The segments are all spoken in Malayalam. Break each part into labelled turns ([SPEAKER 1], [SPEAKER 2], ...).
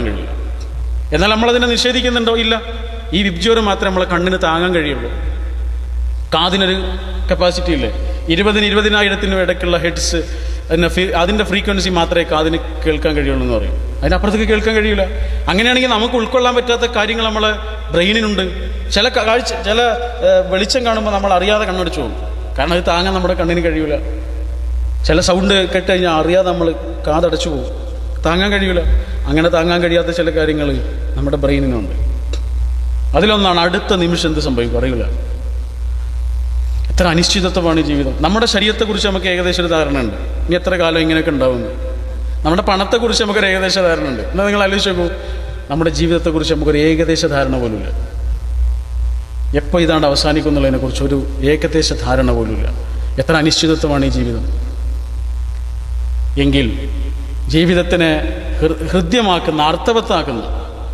[SPEAKER 1] കാണാൻ കഴിയില്ല. എന്നാൽ നമ്മളതിനെ നിഷേധിക്കുന്നുണ്ടോ? ഇല്ല. ഈ വിബ്ജോറ് മാത്രമേ നമ്മളെ കണ്ണിന് താങ്ങാൻ കഴിയുള്ളൂ. കാതിനൊരു കപ്പാസിറ്റി ഇല്ലേ? ഇരുപതിന് ഇരുപതിനായിരത്തിനും ഇടയ്ക്കുള്ള ഹെഡ്സ് അതിന്റെ ഫ്രീക്വൻസി മാത്രമേ കാതിന് കേൾക്കാൻ കഴിയുള്ളൂ എന്ന് പറയും. അതിനപ്പുറത്തേക്ക് കേൾക്കാൻ കഴിയില്ല. അങ്ങനെയാണെങ്കിൽ നമുക്ക് ഉൾക്കൊള്ളാൻ പറ്റാത്ത കാര്യങ്ങൾ നമ്മളെ ബ്രെയിനിനുണ്ട്. ചില കാഴ്ച ചില വെളിച്ചം കാണുമ്പോൾ നമ്മൾ അറിയാതെ കണ്ണടിച്ചു പോകും. കാരണം അത് താങ്ങാൻ നമ്മുടെ കണ്ണിന് കഴിയില്ല ചില സൗണ്ട് കേട്ട് കഴിഞ്ഞാൽ അറിയാതെ നമ്മൾ കാതടച്ചു പോകും. താങ്ങാൻ കഴിയില്ല അങ്ങനെ താങ്ങാൻ കഴിയാത്ത ചില കാര്യങ്ങൾ നമ്മുടെ ബ്രെയിനിനുണ്ട്. അതിലൊന്നാണ് അടുത്ത നിമിഷം എന്ത് സംഭവിക്കും അറിയില്ല. എത്ര അനിശ്ചിതത്വമാണ് ജീവിതം. നമ്മുടെ ശരീരത്തെക്കുറിച്ച് നമുക്ക് ഏകദേശം ഒരു ധാരണ ഉണ്ട് ഇനി എത്ര കാലം ഇങ്ങനെയൊക്കെ ഉണ്ടാവുന്നു നമ്മുടെ പണത്തെക്കുറിച്ച് നമുക്കൊരു ഏകദേശ ധാരണ ഉണ്ട് എന്നാൽ നിങ്ങൾ ആലോചിച്ച് നമ്മുടെ ജീവിതത്തെക്കുറിച്ച് നമുക്കൊരു ഏകദേശ ധാരണ പോലുമില്ല. എപ്പോൾ ഇതാണ്ട് അവസാനിക്കുന്നുള്ളതിനെക്കുറിച്ച് ഒരു ഏകദേശ ധാരണ പോലുമില്ല. എത്ര അനിശ്ചിതത്വമാണ് ഈ ജീവിതം. എങ്കിൽ ജീവിതത്തിനെ ഹൃദ്യമാക്കുന്ന അർത്ഥവത്താക്കുന്ന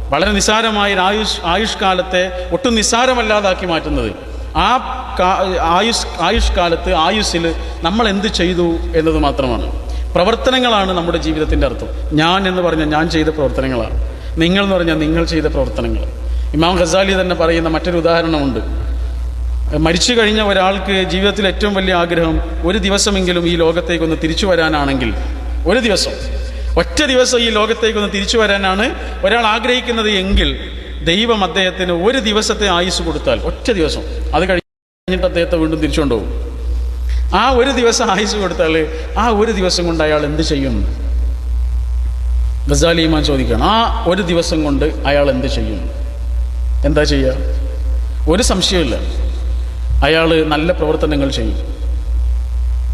[SPEAKER 1] വളരെ നിസാരമായ ആയുഷ് ആയുഷ്കാലത്തെ ഒട്ടും നിസാരമല്ലാതാക്കി മാറ്റുന്നത്. ആ ആയുഷ് ആയുഷ്കാലത്ത് ആയുസ്സിൽ നമ്മൾ എന്ത് ചെയ്തു എന്നത് മാത്രമാണ്. പ്രവർത്തനങ്ങളാണ് നമ്മുടെ ജീവിതത്തിന്റെ അർത്ഥം. ഞാൻ എന്ന് പറഞ്ഞാൽ ഞാൻ ചെയ്ത പ്രവർത്തനങ്ങളാണ്. നിങ്ങൾ എന്ന് പറഞ്ഞാൽ നിങ്ങൾ ചെയ്ത പ്രവർത്തനങ്ങൾ. ഇമാം ഖസാലി തന്നെ പറയുന്ന മറ്റൊരു ഉദാഹരണമുണ്ട്. മരിച്ചു കഴിഞ്ഞ ഒരാൾക്ക് ജീവിതത്തിൽ ഏറ്റവും വലിയ ആഗ്രഹം ഒരു ദിവസമെങ്കിലും ഈ ലോകത്തേക്കൊന്ന് തിരിച്ചു വരാനാണെങ്കിൽ ഒരു ദിവസം ഒറ്റ ദിവസം ഈ ലോകത്തേക്കൊന്ന് തിരിച്ചു വരാനാണ് ഒരാൾ ആഗ്രഹിക്കുന്നത് എങ്കിൽ ദൈവം അദ്ദേഹത്തിന് ഒരു ദിവസത്തെ ആയുസ് കൊടുത്താൽ ഒറ്റ ദിവസം. അത് കഴിഞ്ഞിട്ട് അദ്ദേഹത്തെ വീണ്ടും തിരിച്ചു കൊണ്ടുപോകും ആ ഒരു ദിവസം ആയുസ് കൊടുത്താൽ ആ ഒരു ദിവസം കൊണ്ട് അയാൾ എന്ത് ചെയ്യും? ഗസാലിമാൻ ചോദിക്കണം ആ ഒരു ദിവസം കൊണ്ട് അയാൾ എന്ത് ചെയ്യും? എന്താ ചെയ്യുക? ഒരു സംശയമില്ല അയാൾ നല്ല പ്രവർത്തനങ്ങൾ ചെയ്യും.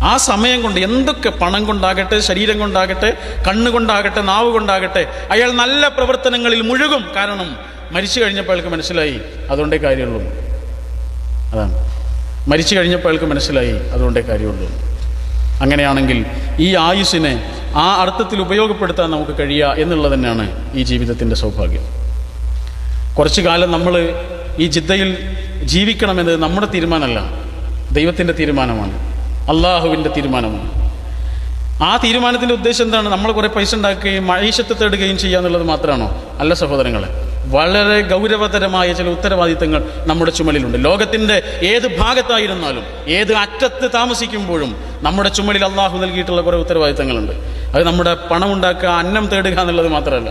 [SPEAKER 1] ആ സമയം കൊണ്ട് എന്തൊക്കെ പണം കൊണ്ടാകട്ടെ ശരീരം കൊണ്ടാകട്ടെ കണ്ണുകൊണ്ടാകട്ടെ നാവ് കൊണ്ടാകട്ടെ അയാൾ നല്ല പ്രവർത്തനങ്ങളിൽ മുഴുകും. കാരണം മരിച്ചു കഴിഞ്ഞപ്പോൾ അയാൾക്ക് മനസ്സിലായി അതുകൊണ്ടേ കാര്യമുള്ളൂ. അതാണ്. മരിച്ചു കഴിഞ്ഞപ്പോൾ അയാൾക്ക് മനസ്സിലായി അതുകൊണ്ടേ കാര്യമുള്ളൂ. അങ്ങനെയാണെങ്കിൽ ഈ ആയുസ്സിനെ ആ അർത്ഥത്തിൽ ഉപയോഗപ്പെടുത്താൻ നമുക്ക് കഴിയുക എന്നുള്ളത് തന്നെയാണ് ഈ ജീവിതത്തിന്റെ സൗഭാഗ്യം. കുറച്ചു കാലം നമ്മൾ ഈ ജിദ്ദയിൽ ജീവിക്കണമെന്നത് നമ്മുടെ തീരുമാനമല്ല ദൈവത്തിന്റെ തീരുമാനമാണ്. അള്ളാഹുവിന്റെ തീരുമാനമാണ്. ആ തീരുമാനത്തിന്റെ ഉദ്ദേശം എന്താണ്? നമ്മൾ കുറേ പൈസ ഉണ്ടാക്കുകയും മഴീശത്ത് തേടുകയും ചെയ്യുക എന്നുള്ളത് മാത്രമാണോ? അല്ല സഹോദരങ്ങളെ വളരെ ഗൗരവതരമായ ചില ഉത്തരവാദിത്തങ്ങൾ നമ്മുടെ ചുമലിലുണ്ട്. ലോകത്തിന്റെ ഏത് ഭാഗത്തായിരുന്നാലും ഏത് അറ്റത്ത് താമസിക്കുമ്പോഴും നമ്മുടെ ചുമലിൽ അള്ളാഹു നൽകിയിട്ടുള്ള കുറേ ഉത്തരവാദിത്തങ്ങളുണ്ട്. അത് നമ്മുടെ പണം ഉണ്ടാക്കുക അന്നം തേടുക എന്നുള്ളത് മാത്രമല്ല.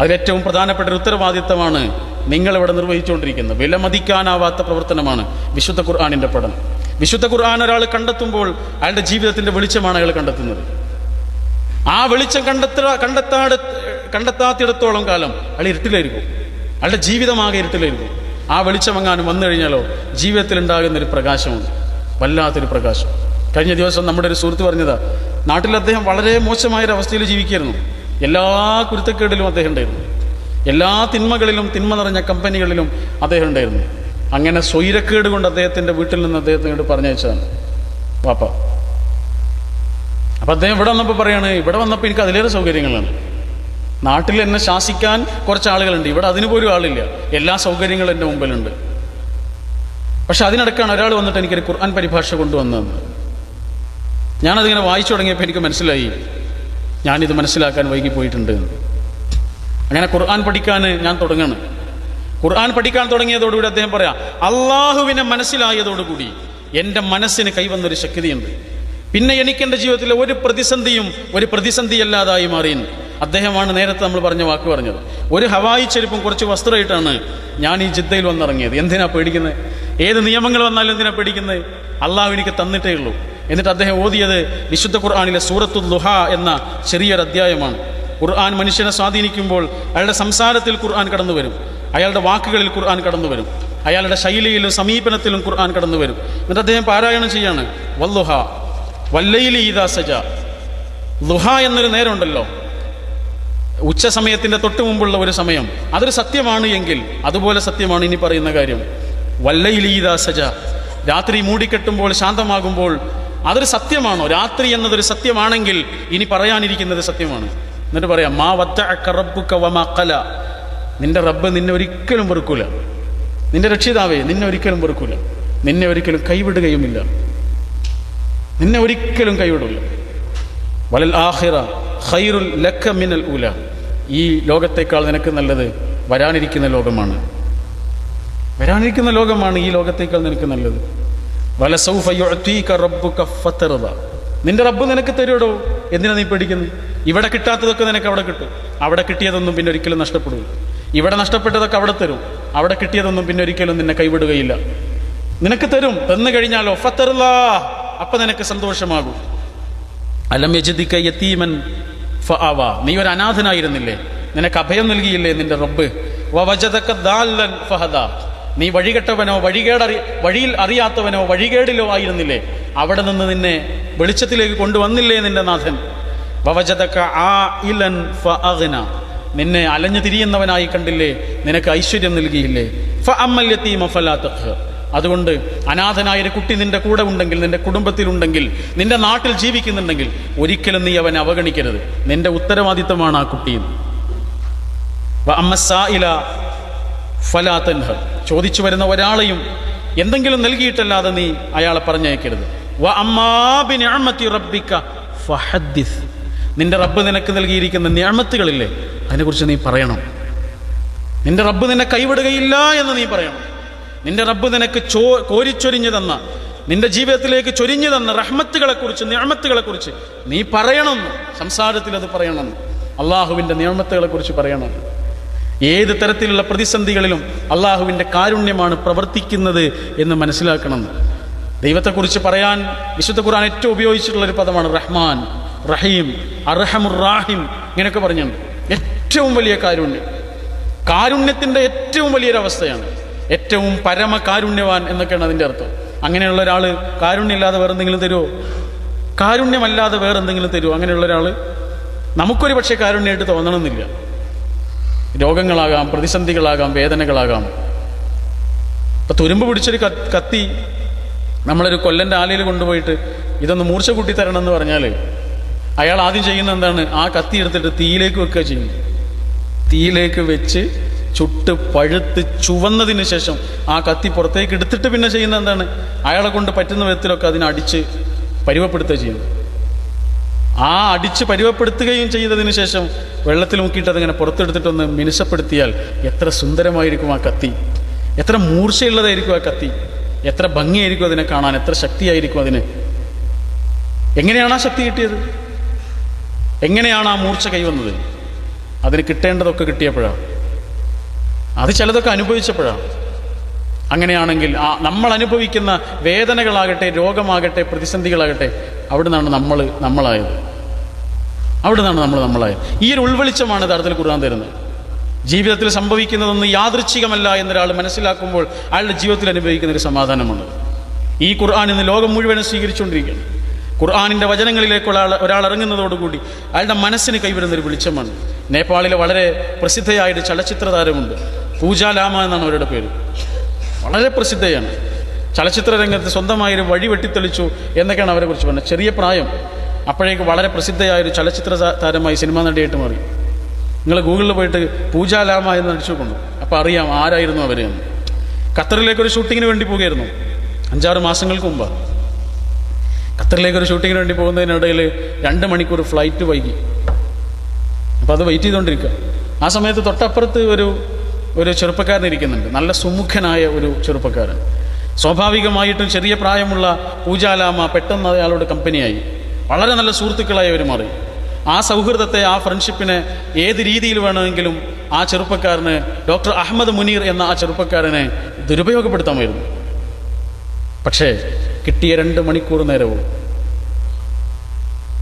[SPEAKER 1] അതിലേറ്റവും പ്രധാനപ്പെട്ട ഒരു ഉത്തരവാദിത്തമാണ് നിങ്ങളിവിടെ നിർവഹിച്ചുകൊണ്ടിരിക്കുന്നത്. വിലമതിക്കാനാവാത്ത പ്രവർത്തനമാണ് വിശുദ്ധ ഖുർആാനിന്റെ പഠനം. വിശുദ്ധ ഖുർആൻ ഒരാൾ കണ്ടെത്തുമ്പോൾ അയാളുടെ ജീവിതത്തിന്റെ വെളിച്ചമാണ് അയാൾ കണ്ടെത്തുന്നത്. ആ വെളിച്ചം കണ്ടെത്ത കണ്ടെത്താട് കണ്ടെത്താത്തിടത്തോളം കാലം അയാൾ ഇരുട്ടിലായിരിക്കും അയാളുടെ ജീവിതമാകെ ഇരുട്ടിലായിരിക്കും ആ വെളിച്ചം എങ്ങാനും വന്നു കഴിഞ്ഞാലോ ജീവിതത്തിൽ ഉണ്ടാകുന്ന ഒരു പ്രകാശമുണ്ട്. വല്ലാത്തൊരു പ്രകാശം. കഴിഞ്ഞ ദിവസം നമ്മുടെ ഒരു സുഹൃത്ത് പറഞ്ഞതാ നാട്ടിൽ അദ്ദേഹം വളരെ മോശമായ ഒരു അവസ്ഥയിൽ ജീവിക്കുകയായിരുന്നു. എല്ലാ കുരുത്തക്കേടിലും അദ്ദേഹം ഉണ്ടായിരുന്നു. എല്ലാ തിന്മകളിലും തിന്മ നിറഞ്ഞ കമ്പനികളിലും അദ്ദേഹം ഉണ്ടായിരുന്നു. അങ്ങനെ സ്വൈരക്കേട് കൊണ്ട് അദ്ദേഹത്തിന്റെ വീട്ടിൽ നിന്ന് അദ്ദേഹത്തിന് ഇങ്ങോട്ട് പറഞ്ഞയച്ചതാണ്. വാപ്പ. അപ്പം അദ്ദേഹം ഇവിടെ വന്നപ്പോൾ പറയാണ് ഇവിടെ വന്നപ്പോൾ എനിക്ക് അതിലേറെ സൗകര്യങ്ങളാണ്. നാട്ടിൽ എന്നെ ശാസിക്കാൻ കുറച്ച് ആളുകളുണ്ട്. ഇവിടെ അതിന് പോലും ആളില്ല. എല്ലാ സൗകര്യങ്ങളും എന്റെ മുമ്പിലുണ്ട്. പക്ഷെ അതിനിടക്കാണ് ഒരാൾ വന്നിട്ട് എനിക്കൊരു ഖുർആൻ പരിഭാഷ കൊണ്ടുവന്നത്. ഞാനതിങ്ങനെ വായിച്ചു തുടങ്ങിയപ്പോൾ എനിക്ക് മനസ്സിലായി. ഞാനിത് മനസ്സിലാക്കാൻ വൈകിപ്പോയിട്ടുണ്ട്. അങ്ങനെ ഖുർആൻ പഠിക്കാൻ ഞാൻ തുടങ്ങണം. ഖുർആൻ പഠിക്കാൻ തുടങ്ങിയതോടുകൂടി അദ്ദേഹം പറയാം അള്ളാഹുവിനെ മനസ്സിലായതോടുകൂടി എന്റെ മനസ്സിന് കൈവന്നൊരു ശക്തിയുണ്ട്. പിന്നെ എനിക്ക് എന്റെ ജീവിതത്തിലെ ഒരു പ്രതിസന്ധിയും ഒരു പ്രതിസന്ധിയല്ലാതായി മാറി അദ്ദേഹമാണ് നേരത്തെ നമ്മൾ പറഞ്ഞ വാക്ക് പറഞ്ഞത്. ഒരു ഹവായി ചെരുപ്പും കുറച്ച് വസ്ത്രമായിട്ടാണ് ഞാൻ ഈ ജിദ്ദയിൽ വന്നിറങ്ങിയത്. എന്തിനാ പേടിക്കുന്നത്? ഏത് നിയമങ്ങൾ വന്നാലും എന്തിനാ പേടിക്കുന്നത്? അള്ളാഹു എനിക്ക് തന്നിട്ടേ ഉള്ളൂ. എന്നിട്ട് അദ്ദേഹം ഓതിയത് വിശുദ്ധ ഖുർആാനിലെ സൂറത്തു ദുഹ എന്ന ചെറിയൊരു അധ്യായമാണ് ഖുർആൻ മനുഷ്യനെ സ്വാധീനിക്കുമ്പോൾ അയാളുടെ സംസാരത്തിൽ ഖുർആൻ കടന്നു വരും അയാളുടെ വാക്കുകളിൽ ഖുർആൻ കടന്നു വരും. അയാളുടെ ശൈലിയിലും സമീപനത്തിലും ഖുർആൻ കടന്നു വരും. എന്നിട്ട് അദ്ദേഹം പാരായണം ചെയ്യാണ്. വല്ലുഹ വല്ലയിലി ഈദാ സജ. ലുഹ എന്നൊരു നേരമുണ്ടല്ലോ ഉച്ച സമയത്തിന്റെ തൊട്ട് മുമ്പുള്ള ഒരു സമയം. അതൊരു സത്യമാണ് എങ്കിൽ അതുപോലെ സത്യമാണ് ഇനി പറയുന്ന കാര്യം. വല്ലയിലി ഈദാ സജ. രാത്രി മൂടിക്കെട്ടുമ്പോൾ ശാന്തമാകുമ്പോൾ അതൊരു സത്യമാണോ? രാത്രി എന്നതൊരു സത്യമാണെങ്കിൽ ഇനി പറയാനിരിക്കുന്നത് സത്യമാണ്. എന്നിട്ട് പറയാം മാ വത്ത കറബുക്കവ ഖല. നിന്റെ റബ്ബ് നിന്നെ ഒരിക്കലും വെറുക്കൂല. നിന്റെ രക്ഷിതാവേ നിന്നെ ഒരിക്കലും വെറുക്കൂല. നിന്നെ ഒരിക്കലും കൈവിടുകയുമില്ല. നിന്നെ ഒരിക്കലും കൈവിടില്ല. വലൽ ആഹിറ ഖൈറുൽ ലക്ക മിനൽ ഉല. ഈ ലോകത്തേക്കാൾ നിനക്ക് നല്ലത് വരാനിരിക്കുന്ന ലോകമാണ്. വരാനിരിക്കുന്ന ലോകമാണ് ഈ ലോകത്തേക്കാൾ നിനക്ക് നല്ലത്. നിന്റെ റബ്ബ് നിനക്ക് തരുമോ എന്തിനാ നീ പേടിക്കുന്നത്? ഇവിടെ കിട്ടാത്തതൊക്കെ നിനക്ക് അവിടെ കിട്ടും. അവിടെ കിട്ടിയതൊന്നും പിന്നെ ഒരിക്കലും നഷ്ടപ്പെടില്ല ഇവിടെ നഷ്ടപ്പെട്ടതൊക്കെ അവിടെ തരും. അവിടെ കിട്ടിയതൊന്നും പിന്നെ ഒരിക്കലും നിന്നെ കൈവിടുകയില്ല. നിനക്ക് തരും. തന്നു കഴിഞ്ഞാലോ? ഫത്തറുള്ള അപ്പൊ നിനക്ക് സന്തോഷമാകും. അലം യജിദിക്ക യത്തീമൻ ഫഅവ. നീ ഒരു അനാഥനായിരുന്നില്ലേ? നിനക്ക് അഭയം നൽകിയില്ലേ നിന്റെ റബ്ബ്. നീ വഴികെട്ടവനോ വഴികേടറി വഴിയിൽ അറിയാത്തവനോ വഴികേടിലോ ആയിരുന്നില്ലേ? അവിടെ നിന്ന് നിന്നെ വെളിച്ചത്തിലേക്ക് കൊണ്ടുവന്നില്ലേ നിന്റെ നാഥൻ? വവജദക ആഇലൻ ഫഅഗ്ന. നിന്നെ അലഞ്ഞു തിരിയുന്നവനായി കണ്ടില്ലേ? നിനക്ക് ഐശ്വര്യം നൽകിയില്ലേ? ഫ യതീമ മഫലാത്ത. അതുകൊണ്ട് അനാഥനായ ഒരു കുട്ടി നിന്റെ കൂടെ ഉണ്ടെങ്കിൽ നിന്റെ കുടുംബത്തിലുണ്ടെങ്കിൽ നിന്റെ നാട്ടിൽ ജീവിക്കുന്നുണ്ടെങ്കിൽ ഒരിക്കലും നീ അവനെ അവഗണിക്കരുത്. നിന്റെ ഉത്തരവാദിത്തമാണ് ആ കുട്ടിയും ചോദിച്ചു വരുന്ന ഒരാളെയും എന്തെങ്കിലും നൽകിയിട്ടല്ലാതെ നീ അയാളെ പറഞ്ഞയക്കരുത്. വ അമ്മാബിൻ റബ്ബിക്ക റബ്ബിക ഫഹദ്ദിസ്. നിന്റെ റബ്ബ് നിനക്ക് നൽകിയിരിക്കുന്ന ഞാമത്തുകളില്ലേ? അതിനെക്കുറിച്ച് നീ പറയണം. നിന്റെ റബ്ബ് നിന്നെ കൈവിടുകയില്ല എന്ന് നീ പറയണം. നിന്റെ റബ്ബ് നിനക്ക് ചോ കോരിച്ചൊരിഞ്ഞു തന്ന നിന്റെ ജീവിതത്തിലേക്ക് ചൊരിഞ്ഞു തന്ന റഹ്മത്തുകളെ കുറിച്ച് നിയമത്തുകളെ കുറിച്ച് നീ പറയണം. സംസാരത്തിൽ അത് പറയണം. അള്ളാഹുവിന്റെ നിയമത്തുകളെക്കുറിച്ച് പറയണം. ഏത് തരത്തിലുള്ള പ്രതിസന്ധികളിലും അള്ളാഹുവിന്റെ കാരുണ്യമാണ് പ്രവർത്തിക്കുന്നത് എന്ന് മനസ്സിലാക്കണം. ദൈവത്തെക്കുറിച്ച് പറയാൻ വിശുദ്ധ ഖുർആൻ ഏറ്റവും ഉപയോഗിച്ചിട്ടുള്ള ഒരു പദമാണ് റഹ്മാൻ. റഹീം അർഹമുർ റാഹിം ഇങ്ങനെയൊക്കെ പറഞ്ഞിട്ടുണ്ട്. ഏറ്റവും വലിയ കാരുണ്യം. കാരുണ്യത്തിന്റെ ഏറ്റവും വലിയൊരവസ്ഥയാണ്. ഏറ്റവും പരമ കാരുണ്യവാൻ എന്നൊക്കെയാണ് അതിന്റെ അർത്ഥം. അങ്ങനെയുള്ള ഒരാൾ കാരുണ്യമില്ലാതെ വേറെ എന്തെങ്കിലും തരുമോ കാരുണ്യമല്ലാതെ വേറെ എന്തെങ്കിലും തരുമോ അങ്ങനെയുള്ള ഒരാൾ നമുക്കൊരു പക്ഷേ കാരുണ്യമായിട്ട് തോന്നണമെന്നില്ല. രോഗങ്ങളാകാം പ്രതിസന്ധികളാകാം വേദനകളാകാം. ഇപ്പം തുരുമ്പ് പിടിച്ചൊരു കത്തി നമ്മളൊരു കൊല്ലന്റെ ആലയിൽ കൊണ്ടുപോയിട്ട് ഇതൊന്ന് മൂർച്ച കൂട്ടി തരണം എന്ന് പറഞ്ഞാൽ അയാൾ ആദ്യം ചെയ്യുന്ന എന്താണ്? ആ കത്തി എടുത്തിട്ട് തീയിലേക്ക് വെക്കുക ചെയ്യും തീയിലേക്ക് വെച്ച് ചുട്ട് പഴുത്ത് ചുവന്നതിന് ശേഷം ആ കത്തി പുറത്തേക്ക് എടുത്തിട്ട് പിന്നെ ചെയ്യുന്ന എന്താണ്? അയാളെ കൊണ്ട് പറ്റുന്ന വിധത്തിലൊക്കെ അതിനെ അടിച്ച് പരുവപ്പെടുത്തുക ചെയ്യുന്നത്. ആ അടിച്ച് പരുവപ്പെടുത്തുകയും ചെയ്തതിന് ശേഷം വെള്ളത്തിൽ മുക്കിയിട്ട് അതിങ്ങനെ പുറത്തെടുത്തിട്ടൊന്ന് മിനുസപ്പെടുത്തിയാൽ എത്ര സുന്ദരമായിരിക്കും ആ കത്തി. എത്ര മൂർച്ചയുള്ളതായിരിക്കും ആ കത്തി. എത്ര ഭംഗിയായിരിക്കും അതിനെ കാണാൻ. എത്ര ശക്തിയായിരിക്കും അതിന്. എങ്ങനെയാണ് ആ ശക്തി കിട്ടിയത്? എങ്ങനെയാണ് ആ മൂർച്ച കൈവന്നത്? അതിന് കിട്ടേണ്ടതൊക്കെ കിട്ടിയപ്പോഴാണ് അത് ചിലതൊക്കെ അനുഭവിച്ചപ്പോഴാണ് അങ്ങനെയാണെങ്കിൽ ആ നമ്മൾ അനുഭവിക്കുന്ന വേദനകളാകട്ടെ രോഗമാകട്ടെ പ്രതിസന്ധികളാകട്ടെ അവിടെ നിന്നാണ് നമ്മൾ നമ്മളായത്. അവിടെ നിന്നാണ് നമ്മൾ നമ്മളായത്. ഈ ഒരു ഉൾവെളിച്ചമാണ് യഥാർത്ഥത്തിൽ ഖുർആൻ തരുന്നത്. ജീവിതത്തിൽ സംഭവിക്കുന്നതൊന്നും യാദൃച്ഛികമല്ല എന്നൊരാൾ മനസ്സിലാക്കുമ്പോൾ അയാളുടെ ജീവിതത്തിൽ അനുഭവിക്കുന്ന ഒരു സമാധാനമാണ്. ഈ ഖുർആൻ ഇന്ന് ലോകം മുഴുവനും സ്വീകരിച്ചുകൊണ്ടിരിക്കുകയാണ്. ഖുർആാനിന്റെ വചനങ്ങളിലേക്ക് ഒരാൾ ഇറങ്ങുന്നതോടുകൂടി അയാളുടെ മനസ്സിന് കൈവരുന്നൊരു വെളിച്ചമാണ്. നേപ്പാളിലെ വളരെ പ്രസിദ്ധയായൊരു ചലച്ചിത്ര താരമുണ്ട് പൂജ ലാമ എന്നാണ് അവരുടെ പേര്. വളരെ പ്രസിദ്ധയാണ്. ചലച്ചിത്ര രംഗത്ത് സ്വന്തമായൊരു വഴി വെട്ടിത്തെളിച്ചു എന്നൊക്കെയാണ് അവരെ കുറിച്ച് പറഞ്ഞത്. ചെറിയ പ്രായം. അപ്പോഴേക്ക് വളരെ പ്രസിദ്ധയായൊരു ചലച്ചിത്ര താരമായി സിനിമാ നടിയായിട്ട് മാറി. നിങ്ങൾ ഗൂഗിളിൽ പോയിട്ട് പൂജ ലാമ എന്ന് അടിച്ചു കൊണ്ടു അപ്പോൾ അറിയാം ആരായിരുന്നു അവരെന്ന് ഖത്തറിലേക്കൊരു ഷൂട്ടിങ്ങിന് വേണ്ടി പോകുകയായിരുന്നു അഞ്ചാറ് മാസങ്ങൾക്ക് മുമ്പാണ് ഖത്തറിലേക്ക് ഒരു ഷൂട്ടിങ്ങിന് വേണ്ടി പോകുന്നതിനിടയിൽ രണ്ട് മണിക്കൂർ ഫ്ലൈറ്റ് വൈകി. അപ്പോൾ അത് വെയിറ്റ് ചെയ്തുകൊണ്ടിരിക്കുക ആ സമയത്ത് തൊട്ടപ്പുറത്ത് ഒരു ഒരു ചെറുപ്പക്കാരൻ ഇരിക്കുന്നുണ്ട്. നല്ല സുമുഖനായ ഒരു ചെറുപ്പക്കാരൻ. സ്വാഭാവികമായിട്ടും ചെറിയ പ്രായമുള്ള പൂജാലാമ പെട്ടെന്ന് അയാളുടെ കമ്പനിയായി. വളരെ നല്ല സുഹൃത്തുക്കളായി അവർ മാറി. ആ സൗഹൃദത്തെ ആ ഫ്രണ്ട്ഷിപ്പിനെ ഏത് രീതിയിൽ വേണമെങ്കിലും ആ ചെറുപ്പക്കാരന് ഡോക്ടർ അഹമ്മദ് മുനീർ എന്ന ആ ചെറുപ്പക്കാരനെ ദുരുപയോഗപ്പെടുത്താമായിരുന്നു. പക്ഷേ കിട്ടിയ രണ്ട് മണിക്കൂർ നേരവും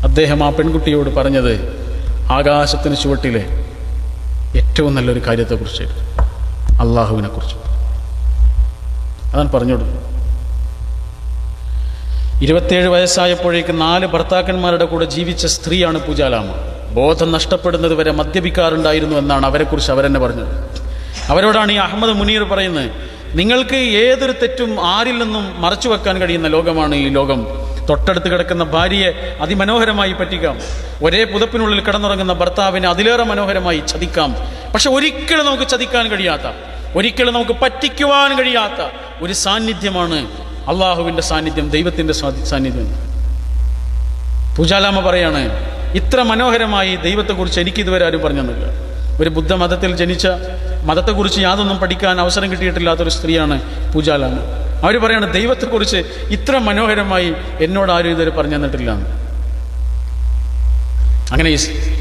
[SPEAKER 1] അദ്ദേഹം ആ പെൺകുട്ടിയോട് പറഞ്ഞത് ആകാശത്തിന് ചുവട്ടിലെ ഏറ്റവും നല്ലൊരു കാര്യത്തെക്കുറിച്ച് അള്ളാഹുവിനെ കുറിച്ച് അതാണ് പറഞ്ഞു കൊടുക്കുന്നത് ഇരുപത്തേഴ് വയസ്സായപ്പോഴേക്ക് നാല് ഭർത്താക്കന്മാരുടെ കൂടെ ജീവിച്ച സ്ത്രീയാണ് പൂജാലാമ. ബോധം നഷ്ടപ്പെടുന്നത് വരെ മദ്യപിക്കാറുണ്ടായിരുന്നു എന്നാണ് അവരെക്കുറിച്ച് അവരെന്നെ പറഞ്ഞത്. അവരോടാണ് ഈ അഹമ്മദ് മുനീർ പറയുന്നത് നിങ്ങൾക്ക് ഏതൊരു തെറ്റും ആരിൽ നിന്നും മറച്ചു വെക്കാൻ കഴിയുന്ന ലോകമാണ് ഈ ലോകം. തൊട്ടടുത്ത് കിടക്കുന്ന ഭാര്യയെ അതിമനോഹരമായി പറ്റിക്കാം. ഒരേ പുതപ്പിനുള്ളിൽ കിടന്നുറങ്ങുന്ന ഭർത്താവിനെ അതിലേറെ മനോഹരമായി ചതിക്കാം. പക്ഷെ ഒരിക്കലും നമുക്ക് ചതിക്കാൻ കഴിയാത്ത ഒരിക്കലും നമുക്ക് പറ്റിക്കുവാൻ കഴിയാത്ത ഒരു സാന്നിധ്യമാണ് അള്ളാഹുവിന്റെ സാന്നിധ്യം ദൈവത്തിന്റെ സാന്നിധ്യം. പൂജാലാമ പറയാണ് ഇത്ര മനോഹരമായി ദൈവത്തെക്കുറിച്ച് എനിക്കിതുവരെ ആരും പറഞ്ഞു തന്നില്ല ഒരു ബുദ്ധമതത്തിൽ ജനിച്ച മതത്തെക്കുറിച്ച് യാതൊന്നും പഠിക്കാൻ അവസരം കിട്ടിയിട്ടില്ലാത്തൊരു സ്ത്രീയാണ് പൂജാലാണ് അവർ പറയാണ് ദൈവത്തെക്കുറിച്ച് ഇത്ര മനോഹരമായി എന്നോട് ആരും ഇതുവരെ പറഞ്ഞു തന്നിട്ടില്ല. അങ്ങനെ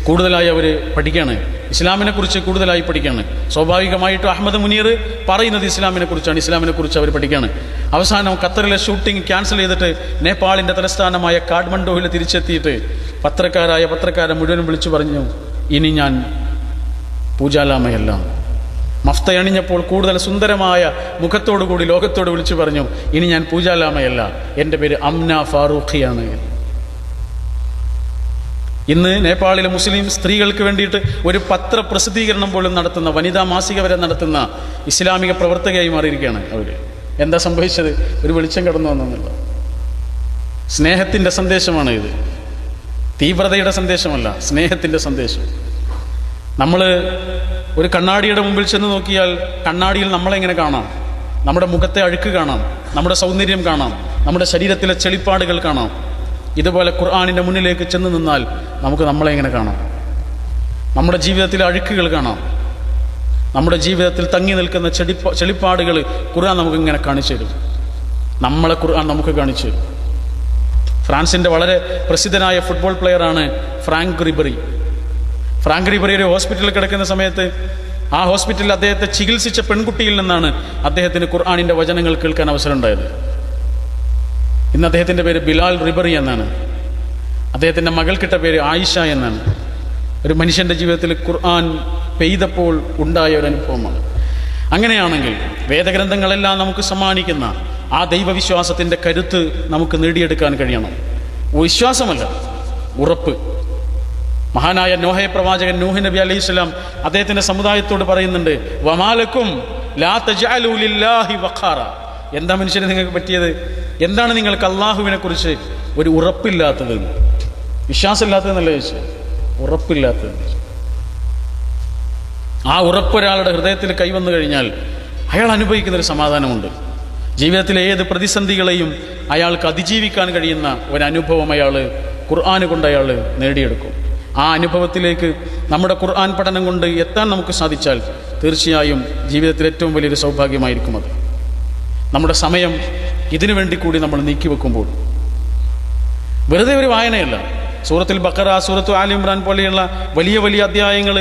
[SPEAKER 1] കൂടുതലായി അവർ പഠിക്കുകയാണ് ഇസ്ലാമിനെ കുറിച്ച് കൂടുതലായി പഠിക്കുകയാണ് സ്വാഭാവികമായിട്ട് അഹമ്മദ് മുനീർ പറയുന്നത് ഇസ്ലാമിനെ കുറിച്ചാണ് ഇസ്ലാമിനെ കുറിച്ച് അവർ പഠിക്കുകയാണ് അവസാനം ഖത്തറിലെ ഷൂട്ടിംഗ് ക്യാൻസൽ ചെയ്തിട്ട് നേപ്പാളിന്റെ തലസ്ഥാനമായ കാഠ്മണ്ഡുവിൽ തിരിച്ചെത്തിയിട്ട് പത്രക്കാരായ പത്രക്കാരെ മുഴുവൻ വിളിച്ചു പറഞ്ഞു ഇനി ഞാൻ പൂജാലാമയല്ല. മഫ്തയണിഞ്ഞപ്പോൾ കൂടുതൽ സുന്ദരമായ മുഖത്തോടുകൂടി ലോകത്തോട് വിളിച്ചു പറഞ്ഞു ഇനി ഞാൻ പൂജാലാമയല്ല എന്റെ പേര് അംന ഫാറൂഖിയാണ്. ഇന്ന് നേപ്പാളിലെ മുസ്ലിം സ്ത്രീകൾക്ക് വേണ്ടിയിട്ട് ഒരു പത്ര പ്രസിദ്ധീകരണം പോലും നടത്തുന്ന വനിതാ മാസിക വരെ നടത്തുന്ന ഇസ്ലാമിക പ്രവർത്തകയായി മാറിയിരിക്കുകയാണ് അവർ എന്താ സംഭവിച്ചത്? ഒരു വെളിച്ചം കടന്നു വന്നെന്നുള്ള സ്നേഹത്തിന്റെ സന്ദേശമാണ് ഇത് തീവ്രതയുടെ സന്ദേശമല്ല സ്നേഹത്തിന്റെ സന്ദേശം. നമ്മൾ ഒരു കണ്ണാടിയുടെ മുമ്പിൽ ചെന്ന് നോക്കിയാൽ കണ്ണാടിയിൽ നമ്മളെങ്ങനെ കാണാം? നമ്മുടെ മുഖത്തെ അഴുക്ക് കാണാം നമ്മുടെ സൗന്ദര്യം കാണാം നമ്മുടെ ശരീരത്തിലെ ചെളിപ്പാടുകൾ കാണാം. ഇതുപോലെ ഖുർആാനിന്റെ മുന്നിലേക്ക് ചെന്ന് നിന്നാൽ നമുക്ക് നമ്മളെ എങ്ങനെ കാണാം? നമ്മുടെ ജീവിതത്തിലെ അഴുക്കുകൾ കാണാം. നമ്മുടെ ജീവിതത്തിൽ തങ്ങി നിൽക്കുന്ന ചെടിപ്പ ചെളിപ്പാടുകൾ ഖുർആൻ നമുക്ക് ഇങ്ങനെ കാണിച്ചു തരും. നമ്മളെ ഖുർആൻ നമുക്ക് കാണിച്ചു തരും. ഫ്രാൻസിന്റെ വളരെ പ്രസിദ്ധനായ ഫുട്ബോൾ പ്ലെയറാണ് ഫ്രാങ്ക് റിബറി. ഫ്രാങ്ക് ഒരു ഹോസ്പിറ്റലിൽ കിടക്കുന്ന സമയത്ത് ആ ഹോസ്പിറ്റലിൽ അദ്ദേഹത്തെ ചികിത്സിച്ച പെൺകുട്ടിയിൽ നിന്നാണ് അദ്ദേഹത്തിന് ഖുർആാനിന്റെ വചനങ്ങൾ കേൾക്കാൻ അവസരം ഉണ്ടായത് ഇന്ന് അദ്ദേഹത്തിന്റെ പേര് ബിലാൽ റിബറി എന്നാണ്. അദ്ദേഹത്തിന്റെ മകൾക്കിട്ട പേര് ആയിഷ എന്നാണ്. ഒരു മനുഷ്യന്റെ ജീവിതത്തിൽ ഖുർആൻ പെയ്തപ്പോൾ ഉണ്ടായ ഒരു അനുഭവമാണ്. അങ്ങനെയാണെങ്കിൽ വേദഗ്രന്ഥങ്ങളെല്ലാം നമുക്ക് സമ്മാനിക്കുന്ന ആ ദൈവവിശ്വാസത്തിന്റെ കരുത്ത് നമുക്ക് നേടിയെടുക്കാൻ കഴിയണം. വിശ്വാസമല്ല ഉറപ്പ്. മഹാനായ നോഹയ പ്രവാചകൻ നൂഹ് നബി അലൈഹി സ്വലാം അദ്ദേഹത്തിന്റെ സമുദായത്തോട് പറയുന്നുണ്ട് വമാലക്കും ലാ വഖാറ. എന്താ മനുഷ്യന് നിങ്ങൾക്ക് പറ്റിയത്? എന്താണ് നിങ്ങൾക്ക് അള്ളാഹുവിനെ കുറിച്ച് ഒരു ഉറപ്പില്ലാത്തത്? വിശ്വാസമില്ലാത്തതെന്നല്ല ചോദിച്ചു? ഉറപ്പില്ലാത്തത്. ആ ഉറപ്പൊരാളുടെ ഹൃദയത്തിൽ കൈവന്നു കഴിഞ്ഞാൽ അയാൾ അനുഭവിക്കുന്ന ഒരു സമാധാനമുണ്ട്. ജീവിതത്തിലെ ഏത് പ്രതിസന്ധികളെയും അയാൾക്ക് അതിജീവിക്കാൻ കഴിയുന്ന ഒരനുഭവം അയാൾ ഖുർആൻ കൊണ്ട് അയാൾ നേടിയെടുക്കും. ആ അനുഭവത്തിലേക്ക് നമ്മുടെ ഖുർആൻ പഠനം കൊണ്ട് എത്താൻ നമുക്ക് സാധിച്ചാൽ തീർച്ചയായും ജീവിതത്തിൽ ഏറ്റവും വലിയൊരു സൗഭാഗ്യമായിരിക്കും അത്. നമ്മുടെ സമയം ഇതിനു വേണ്ടി കൂടി നമ്മൾ നീക്കി വെക്കുമ്പോൾ. വെറുതെ ഒരു വായനയല്ല. സൂറത്തിൽ ബക്കറ സൂറത്തു ആലി ഇമ്രാൻ പോലെയുള്ള വലിയ വലിയ അധ്യായങ്ങൾ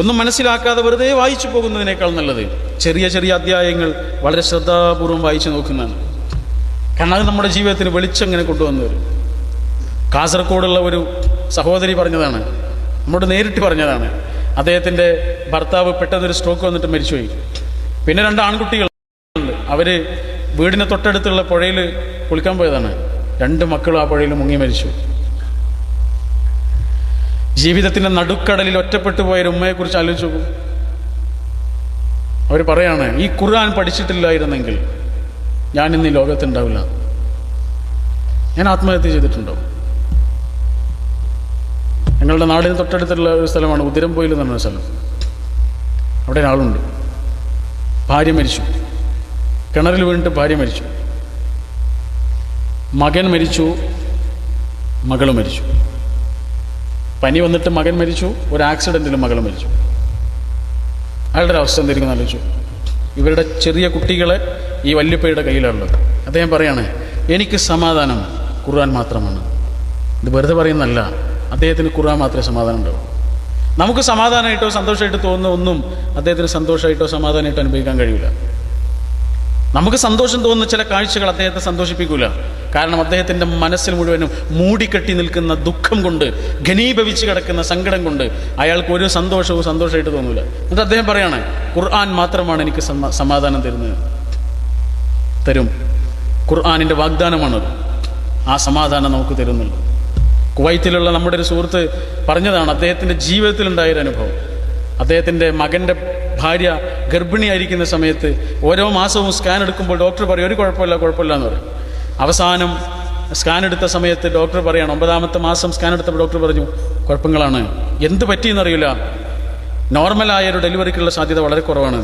[SPEAKER 1] ഒന്നും മനസ്സിലാക്കാതെ വെറുതെ വായിച്ചു പോകുന്നതിനേക്കാൾ നല്ലത് ചെറിയ ചെറിയ അധ്യായങ്ങൾ വളരെ ശ്രദ്ധാപൂർവം വായിച്ചു നോക്കുന്നതാണ്. കാരണം അത് നമ്മുടെ ജീവിതത്തിന് വെളിച്ചം ഇങ്ങനെ കൊണ്ടുവന്നു വരും കാസർഗോഡുള്ള ഒരു സഹോദരി പറഞ്ഞതാണ്. നമ്മോട് നേരിട്ട് പറഞ്ഞതാണ്. അദ്ദേഹത്തിന്റെ ഭർത്താവ് പെട്ടെന്നൊരു സ്ട്രോക്ക് വന്നിട്ട് മരിച്ചുപോയി. പിന്നെ രണ്ട് ആൺകുട്ടികൾ അവർ വീടിന് തൊട്ടടുത്തുള്ള പുഴയിൽ കുളിക്കാൻ പോയതാണ്. രണ്ട് മക്കളും ആ പുഴയിൽ മുങ്ങി മരിച്ചു. ജീവിതത്തിന്റെ നടുക്കടലിൽ ഒറ്റപ്പെട്ടു പോയൊരു ഉമ്മയെക്കുറിച്ച് ആലോചിച്ചു അവർ പറയാണ് ഈ ഖുർആൻ പഠിച്ചിട്ടില്ലായിരുന്നെങ്കിൽ ഞാൻ ഇന്ന് ഈ ലോകത്തുണ്ടാവില്ല ഞാൻ ആത്മഹത്യ ചെയ്തിട്ടുണ്ടാവും. ഞങ്ങളുടെ നാടിന് തൊട്ടടുത്തുള്ള ഒരു സ്ഥലമാണ് ഉദിരംപോയിൽ എന്ന് പറഞ്ഞ സ്ഥലം. അവിടെ ഒരാളുണ്ട്. ഭാര്യ മരിച്ചു. കിണറിൽ വീണിട്ട് ഭാര്യ മരിച്ചു. മകൻ മരിച്ചു. മകൾ മരിച്ചു. പനി വന്നിട്ട് മകൻ മരിച്ചു. ഒരു ആക്സിഡന്റിൽ മകൾ മരിച്ചു. അയാളുടെ അവസ്ഥ എന്തായിരിക്കും ആലോചിച്ചു. ഇവരുടെ ചെറിയ കുട്ടികളെ ഈ വല്യപ്പയുടെ കയ്യിലുള്ളത്. അദ്ദേഹം പറയാണ് എനിക്ക് സമാധാനം. ഖുർആൻ മാത്രമാണ്. ഇത് വെറുതെ പറയുന്നതല്ല. അദ്ദേഹത്തിന് ഖുർആൻ മാത്രമേ സമാധാനം ഉണ്ടാവും നമുക്ക് സമാധാനമായിട്ടോ സന്തോഷമായിട്ടോ തോന്നുന്ന ഒന്നും അദ്ദേഹത്തിന് സന്തോഷമായിട്ടോ സമാധാനമായിട്ടോ അനുഭവിക്കാൻ കഴിയില്ല നമുക്ക് സന്തോഷം തോന്നുന്ന ചില കാഴ്ചകൾ അദ്ദേഹത്തെ സന്തോഷിപ്പിക്കൂല. കാരണം അദ്ദേഹത്തിന്റെ മനസ്സിൽ മുഴുവനും മൂടിക്കെട്ടി നിൽക്കുന്ന ദുഃഖം കൊണ്ട് ഘനീഭവിച്ച് കിടക്കുന്ന സങ്കടം കൊണ്ട് അയാൾക്ക് ഒരു സന്തോഷവും സന്തോഷമായിട്ട് തോന്നൂല. എന്നിട്ട് അദ്ദേഹം പറയാണ് ഖുർആൻ മാത്രമാണ് എനിക്ക് സമാധാനം തരുന്നത്. തരും. ഖുർആാനിന്റെ വാഗ്ദാനമാണത്. ആ സമാധാനം നമുക്ക് തരുന്നുള്ളൂ കുവൈത്തിലുള്ള നമ്മുടെ ഒരു സുഹൃത്ത് പറഞ്ഞതാണ് അദ്ദേഹത്തിന്റെ ജീവിതത്തിലുണ്ടായൊരു അനുഭവം. അദ്ദേഹത്തിന്റെ മകന്റെ ഭാര്യ ഗർഭിണിയായിരിക്കുന്ന സമയത്ത് ഓരോ മാസവും സ്കാൻ എടുക്കുമ്പോൾ ഡോക്ടർ പറയും ഒരു കുഴപ്പമില്ല കുഴപ്പമില്ല എന്ന് പറയും. അവസാനം സ്കാൻ എടുത്ത സമയത്ത് ഡോക്ടർ പറയാണ് ഒമ്പതാമത്തെ മാസം സ്കാൻ എടുത്തപ്പോൾ ഡോക്ടർ പറഞ്ഞു കുഴപ്പങ്ങളാണ്. എന്ത് പറ്റിയെന്നറിയില്ല നോർമലായ ഒരു ഡെലിവറിക്കുള്ള സാധ്യത വളരെ കുറവാണ്.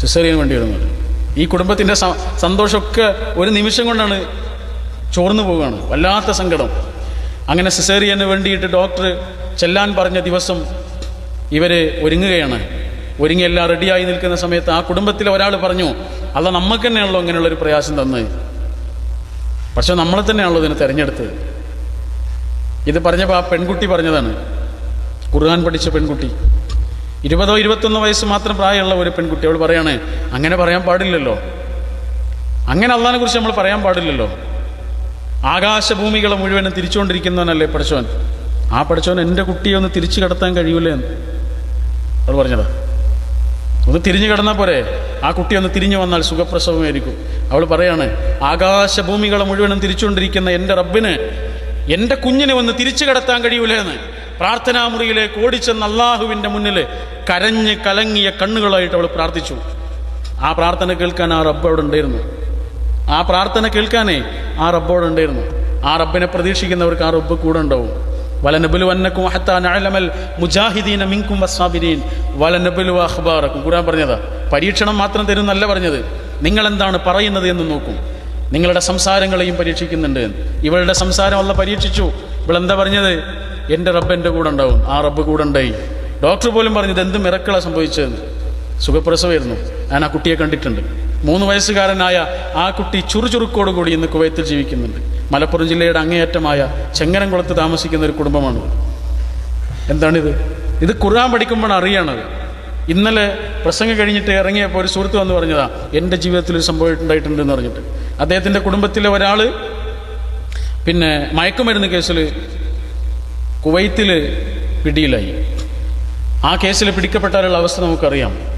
[SPEAKER 1] സിസേറിയന് വേണ്ടി വരുന്നത് ഈ കുടുംബത്തിന്റെ സന്തോഷമൊക്കെ ഒരു നിമിഷം കൊണ്ടാണ് ചോർന്നു പോവുകയാണ്. വല്ലാത്ത സങ്കടം. അങ്ങനെ സിസേറിയന് വേണ്ടിയിട്ട് ഡോക്ടർ ചെല്ലാൻ പറഞ്ഞ ദിവസം ഇവർ ഒരുങ്ങുകയാണ്. ഒരുങ്ങി എല്ലാം റെഡിയായി നിൽക്കുന്ന സമയത്ത് ആ കുടുംബത്തിലെ ഒരാൾ പറഞ്ഞു അല്ല നമുക്ക് തന്നെയാണല്ലോ ഇങ്ങനെയുള്ളൊരു പ്രയാസം തന്നത് പക്ഷെ നമ്മളെ തന്നെയാണല്ലോ ഇതിനെ തിരഞ്ഞെടുത്തത്. ഇത് പറഞ്ഞപ്പോൾ ആ പെൺകുട്ടി പറഞ്ഞതാണ്. ഖുർആൻ പഠിച്ച പെൺകുട്ടി. ഇരുപതോ ഇരുപത്തൊന്നോ വയസ്സ് മാത്രം പ്രായമുള്ള ഒരു പെൺകുട്ടി. അവൾ പറയാണ് അങ്ങനെ പറയാൻ പാടില്ലല്ലോ. അങ്ങനെ അള്ളാനെ കുറിച്ച് നമ്മൾ പറയാൻ പാടില്ലല്ലോ. ആകാശഭൂമികളെ മുഴുവനും തിരിച്ചുകൊണ്ടിരിക്കുന്നവനല്ലേ പഠിച്ചവൻ? ആ പഠിച്ചവൻ എന്റെ കുട്ടിയെ ഒന്ന് തിരിച്ചു കടത്താൻ കഴിയൂലേ എന്ന്. അവൾ പറഞ്ഞതാ. ഒന്ന് തിരിഞ്ഞു കിടന്നാൽ പോരെ. ആ കുട്ടി ഒന്ന് തിരിഞ്ഞു വന്നാൽ സുഖപ്രസവമായിരിക്കും. അവൾ പറയാണ് ആകാശഭൂമികളെ മുഴുവനും തിരിച്ചുകൊണ്ടിരിക്കുന്ന എന്റെ റബ്ബിന് എന്റെ കുഞ്ഞിനെ ഒന്ന് തിരിച്ചു കടത്താൻ കഴിയൂലേ പ്രാർത്ഥനാമുറിയിലേക്ക് പ്രാർത്ഥനാ മുറിയിലേക്ക് ഓടിച്ചെന്ന് അള്ളാഹുവിന്റെ മുന്നിൽ കരഞ്ഞ് കലങ്ങിയ കണ്ണുകളായിട്ട് അവൾ പ്രാർത്ഥിച്ചു. ആ പ്രാർത്ഥന കേൾക്കാൻ ആ റബ്ബ് അവിടെ ഉണ്ടായിരുന്നു. ആ പ്രാർത്ഥന കേൾക്കാനേ ആ റബ്ബോട് ഉണ്ടായിരുന്നു ആ റബ്ബിനെ പ്രതീക്ഷിക്കുന്നവർക്ക് ആ റബ്ബ് കൂടെ ഉണ്ടാവും. വലനബുലുവന്നക്കും മുജാഹിദീന മിങ്കും ഖുർആൻ പറഞ്ഞതാ പരീക്ഷണം മാത്രം തരുന്നല്ല പറഞ്ഞത്. നിങ്ങൾ എന്താണ് പറയുന്നത് എന്ന് നോക്കും. നിങ്ങളുടെ സംസാരങ്ങളെയും പരീക്ഷിക്കുന്നുണ്ട് ഇവളുടെ സംസാരം അല്ല പരീക്ഷിച്ചു. ഇവളെന്താ പറഞ്ഞത്? എന്റെ റബ്ബ് എന്റെ കൂടെ ഉണ്ടാവും. ആ റബ്ബ് കൂടെ ഉണ്ടായി. ഡോക്ടർ പോലും പറഞ്ഞത് എന്ത് മിറക്കളാണ് സംഭവിച്ചതെന്ന്. സുഖപ്രസവമായിരുന്നു. ഞാൻ ആ കുട്ടിയെ കണ്ടിട്ടുണ്ട്. മൂന്ന് വയസ്സുകാരനായ ആ കുട്ടി ചുറുചുറുക്കോടുകൂടി ഇന്ന് കുവൈത്തിൽ ജീവിക്കുന്നുണ്ട്. മലപ്പുറം ജില്ലയുടെ അങ്ങേയറ്റമായ ചെങ്ങരംകുളത്ത് താമസിക്കുന്ന ഒരു കുടുംബമാണ്. എന്താണിത്? ഇത് ഖുർആൻ പഠിക്കുമ്പോൾ അറിയണത്. ഇന്നലെ പ്രസംഗം കഴിഞ്ഞിട്ട് ഇറങ്ങിയപ്പോൾ ഒരു സുഹൃത്ത് വന്ന് പറഞ്ഞതാ എന്റെ ജീവിതത്തിൽ ഒരു സംഭവം ഉണ്ടായിട്ടുണ്ട് എന്ന് പറഞ്ഞിട്ട്. അദ്ദേഹത്തിന്റെ കുടുംബത്തിലെ ഒരാൾ പിന്നെ മയക്കുമരുന്ന് കേസിൽ കുവൈത്തിൽ പിടിയിലായി. ആ കേസിൽ പിടിക്കപ്പെട്ടാലുള്ള അവസ്ഥ നമുക്കറിയാം.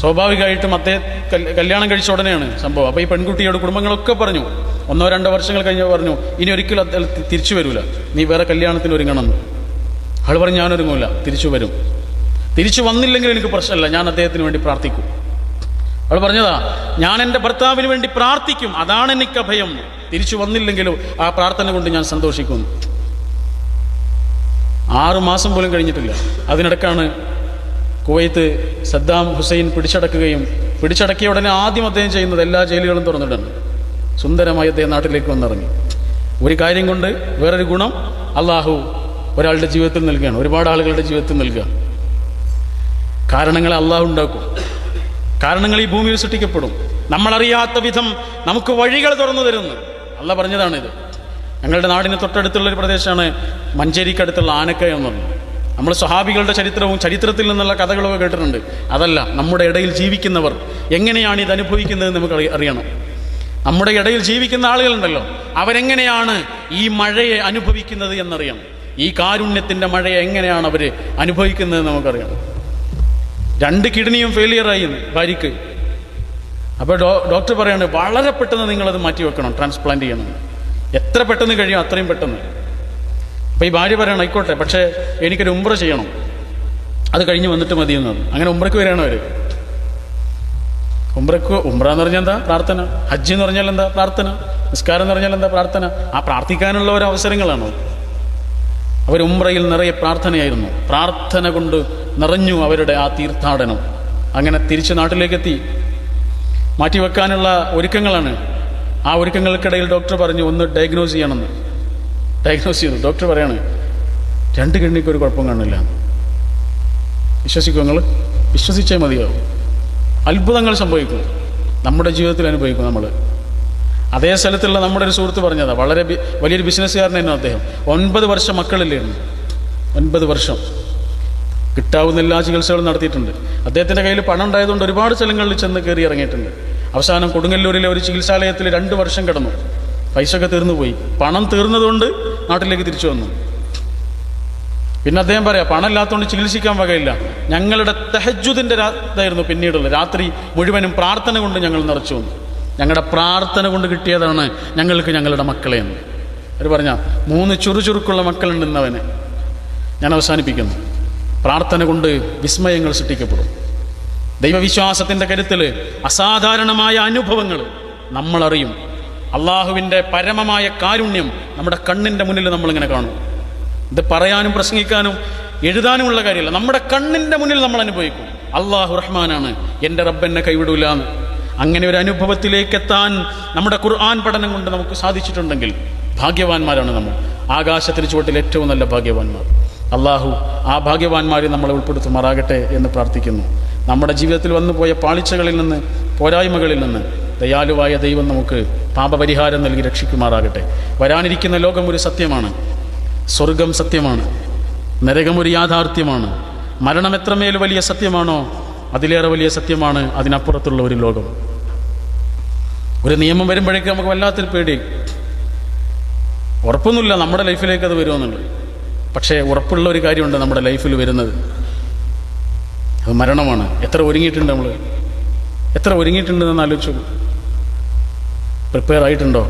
[SPEAKER 1] സ്വാഭാവികമായിട്ടും അദ്ദേഹം കല്യാണം കഴിച്ച ഉടനെയാണ് സംഭവം. അപ്പോൾ ഈ പെൺകുട്ടിയോട് കുടുംബങ്ങളൊക്കെ പറഞ്ഞു ഒന്നോ രണ്ടോ വർഷങ്ങൾ കഴിഞ്ഞ് പറഞ്ഞു ഇനി ഒരിക്കലും അദ്ദേഹം തിരിച്ചു വരൂല. നീ വേറെ കല്യാണത്തിന് ഒരുങ്ങണമെന്ന്. ആൾ പറഞ്ഞു ഞാനൊരുങ്ങൂല തിരിച്ചു വരും. തിരിച്ചു വന്നില്ലെങ്കിൽ എനിക്ക് പ്രശ്നമല്ല. ഞാൻ അദ്ദേഹത്തിന് വേണ്ടി പ്രാർത്ഥിക്കും. അവൾ പറഞ്ഞതാ ഞാൻ എന്റെ ഭർത്താവിന് വേണ്ടി പ്രാർത്ഥിക്കും. അതാണ് എനിക്ക് അഭയം. തിരിച്ചു വന്നില്ലെങ്കിലും ആ പ്രാർത്ഥന കൊണ്ട് ഞാൻ സന്തോഷിക്കുന്നു ആറുമാസം പോലും കഴിഞ്ഞിട്ടില്ല. അതിനിടക്കാണ് കുവൈത്ത് സദ്ദാം ഹുസൈൻ പിടിച്ചടക്കുകയും പിടിച്ചടക്കിയ ഉടനെ ആദ്യം അദ്ദേഹം ചെയ്യുന്നത് എല്ലാ ജയിലുകളും തുറന്നിടുന്നു സുന്ദരമായി അദ്ദേഹം നാട്ടിലേക്ക് വന്നിറങ്ങി. ഒരു കാര്യം കൊണ്ട് വേറൊരു ഗുണം അള്ളാഹു ഒരാളുടെ ജീവിതത്തിൽ നൽകുകയാണ്. ഒരുപാട് ആളുകളുടെ ജീവിതത്തിൽ നൽകുക. കാരണങ്ങളെ അള്ളാഹു ഉണ്ടാക്കും. കാരണങ്ങൾ ഈ ഭൂമിയിൽ സൃഷ്ടിക്കപ്പെടും. നമ്മളറിയാത്ത വിധം നമുക്ക് വഴികൾ തുറന്നു തരുന്നു. അല്ല പറഞ്ഞതാണിത്. ഞങ്ങളുടെ നാടിന് തൊട്ടടുത്തുള്ള ഒരു പ്രദേശമാണ് മഞ്ചേരിക്കടുത്തുള്ള ആനക്കയം എന്ന് പറഞ്ഞു. നമ്മൾ സ്വഹാബികളുടെ ചരിത്രവും ചരിത്രത്തിൽ നിന്നുള്ള കഥകളൊക്കെ കേട്ടിട്ടുണ്ട്. അതല്ല നമ്മുടെ ഇടയിൽ ജീവിക്കുന്നവർ. എങ്ങനെയാണ് ഇത് അനുഭവിക്കുന്നത് നമുക്ക് അറി- അറിയണം. നമ്മുടെ ഇടയിൽ ജീവിക്കുന്ന ആളുകളുണ്ടല്ലോ. അവരെങ്ങനെയാണ് ഈ മഴയെ അനുഭവിക്കുന്നത് എന്നറിയണം. ഈ കാരുണ്യത്തിന്റെ മഴയെ എങ്ങനെയാണ് അവർ അനുഭവിക്കുന്നത് നമുക്കറിയണം. രണ്ട് കിഡ്നിയും ഫെയിലിയറായി ഭാര്യക്ക്. അപ്പോൾ ഡോ ഡോക്ടർ പറയാണ് വളരെ പെട്ടെന്ന് നിങ്ങളത് മാറ്റി വെക്കണം ട്രാൻസ്പ്ലാന്റ് ചെയ്യണം. എത്ര പെട്ടെന്ന് കഴിയും അത്രയും പെട്ടെന്ന്. അപ്പോൾ ഈ ഭാര്യ പറയണം ആയിക്കോട്ടെ പക്ഷേ എനിക്കൊരു ഉംറ ചെയ്യണം. അത് കഴിഞ്ഞ് വന്നിട്ട് മതി എന്നത് അങ്ങനെ ഉംറയ്ക്ക് വരികയാണ് അവർ ഉമ്രക്ക് ഉംറ എന്ന് പറഞ്ഞാൽ എന്താ? പ്രാർത്ഥന. ഹജ്ജ് എന്ന് പറഞ്ഞാൽ എന്താ? പ്രാർത്ഥന. നിസ്കാരം എന്ന് പറഞ്ഞാൽ എന്താ? പ്രാർത്ഥന. ആ പ്രാർത്ഥിക്കാനുള്ള ഒരു അവസരങ്ങളാണ് അവർ ഉംറയിൽ നിറയെ പ്രാർത്ഥനയായിരുന്നു. പ്രാർത്ഥന കൊണ്ട് നിറഞ്ഞു അവരുടെ ആ തീർത്ഥാടനം. അങ്ങനെ തിരിച്ച് നാട്ടിലേക്കെത്തി. മാറ്റിവെക്കാനുള്ള ഒരുക്കങ്ങളാണ്. ആ ഒരുക്കങ്ങൾക്കിടയിൽ ഡോക്ടർ പറഞ്ഞു ഒന്ന് ഡയഗ്നോസ് ചെയ്യണമെന്ന്. ഡയഗ്നോസ് ചെയ്തു. ഡോക്ടർ പറയാണ് രണ്ട് കിഡ്നിക്ക് ഒരു കുഴപ്പം കാണില്ല വിശ്വസിക്കും നിങ്ങൾ വിശ്വസിച്ചേ മതിയാവും. അത്ഭുതങ്ങൾ സംഭവിക്കും. നമ്മുടെ ജീവിതത്തിൽ അനുഭവിക്കും നമ്മൾ അതേ സ്ഥലത്തുള്ള നമ്മുടെ ഒരു സുഹൃത്ത് പറഞ്ഞതാണ് വളരെ വലിയൊരു ബിസിനസ്സുകാരനായിരുന്നു അദ്ദേഹം. ഒൻപത് വർഷം മക്കളില്ലായിരുന്നു. ഒൻപത് വർഷം. കിട്ടാവുന്ന എല്ലാ ചികിത്സകളും നടത്തിയിട്ടുണ്ട്. അദ്ദേഹത്തിന്റെ കയ്യിൽ പണം ഉണ്ടായതുകൊണ്ട് ഒരുപാട് സ്ഥലങ്ങളിൽ ചെന്ന് കയറി ഇറങ്ങിയിട്ടുണ്ട്. അവസാനം കൊടുങ്ങല്ലൂരിലെ ഒരു ചികിത്സാലയത്തിൽ രണ്ട് വർഷം കിടന്നു. പൈസ ഒക്കെ തീർന്നു പോയി. പണം തീർന്നതുകൊണ്ട് നാട്ടിലേക്ക് തിരിച്ചു വന്നു. പിന്നെ അദ്ദേഹം പറയാം പണം ഇല്ലാത്തതുകൊണ്ട് ചികിത്സിക്കാൻ വകയില്ല. ഞങ്ങളുടെ തെഹജുദിന്റെ ഇതായിരുന്നു പിന്നീടുള്ള രാത്രി മുഴുവനും പ്രാർത്ഥന കൊണ്ട് ഞങ്ങൾ നിറച്ചു വന്നു. ഞങ്ങളുടെ പ്രാർത്ഥന കൊണ്ട് കിട്ടിയതാണ് ഞങ്ങൾക്ക് ഞങ്ങളുടെ മക്കളെ എന്ന്. അവർ പറഞ്ഞ മൂന്ന് ചുറുചുറുക്കുള്ള ചുറുക്കുള്ള ഇന്നവന് ഞാൻ അവസാനിപ്പിക്കുന്നു. പ്രാർത്ഥന കൊണ്ട് വിസ്മയങ്ങൾ സൃഷ്ടിക്കപ്പെടും. ദൈവവിശ്വാസത്തിന്റെ കരുത്തിൽ അസാധാരണമായ അനുഭവങ്ങൾ നമ്മളറിയും. അള്ളാഹുവിന്റെ പരമമായ കാരുണ്യം നമ്മുടെ കണ്ണിന്റെ മുന്നിൽ നമ്മളിങ്ങനെ കാണും. ഇത് പറയാനും പ്രസംഗിക്കാനും എഴുതാനുമുള്ള കാര്യമല്ല. നമ്മുടെ കണ്ണിന്റെ മുന്നിൽ നമ്മൾ അനുഭവിക്കും. അള്ളാഹു റഹ്മാനാണ്. എന്റെ റബ്ബെന്നെ കൈവിടൂല എന്ന്. അങ്ങനെ ഒരു അനുഭവത്തിലേക്ക് എത്താൻ നമ്മുടെ ഖുർആൻ പഠനം കൊണ്ട് നമുക്ക് സാധിച്ചിട്ടുണ്ടെങ്കിൽ ഭാഗ്യവാന്മാരാണ് നമ്മൾ. ആകാശത്തിന് ചുവട്ടിൽ ഏറ്റവും നല്ല ഭാഗ്യവാന്മാർ. അള്ളാഹു ആ ഭാഗ്യവാന്മാരെ നമ്മളെ ഉൾപ്പെടുത്തുമാറാകട്ടെ എന്ന് പ്രാർത്ഥിക്കുന്നു. നമ്മുടെ ജീവിതത്തിൽ വന്നു പോയ പാളിച്ചകളിൽ നിന്ന് പോരായ്മകളിൽ നിന്ന് ദയാലുവായ ദൈവം നമുക്ക് പാപപരിഹാരം നൽകി രക്ഷിക്കുമാറാകട്ടെ. വരാനിരിക്കുന്ന ലോകം ഒരു സത്യമാണ്. സ്വർഗം സത്യമാണ്. നരകം ഒരു യാഥാർത്ഥ്യമാണ്. മരണം എത്രമേൽ വലിയ സത്യമാണോ അതിലേറെ വലിയ സത്യമാണ് അതിനപ്പുറത്തുള്ള ഒരു ലോകം. ഒരു നിയമം വരുമ്പോഴേക്കും നമുക്ക് വല്ലാത്തൊരു പേടി. ഉറപ്പൊന്നുമില്ല നമ്മുടെ ലൈഫിലേക്ക് അത് വരുമെന്നുള്ളത് പക്ഷേ ഉറപ്പുള്ള ഒരു കാര്യമുണ്ട് നമ്മുടെ ലൈഫിൽ വരുന്നത്. അത് മരണമാണ്. എത്ര ഒരുങ്ങിയിട്ടുണ്ട് നമ്മൾ എത്ര ഒരുങ്ങിയിട്ടുണ്ടെന്ന് ആലോചിച്ചു പ്രിപ്പയർ ആയിട്ടുണ്ടോ?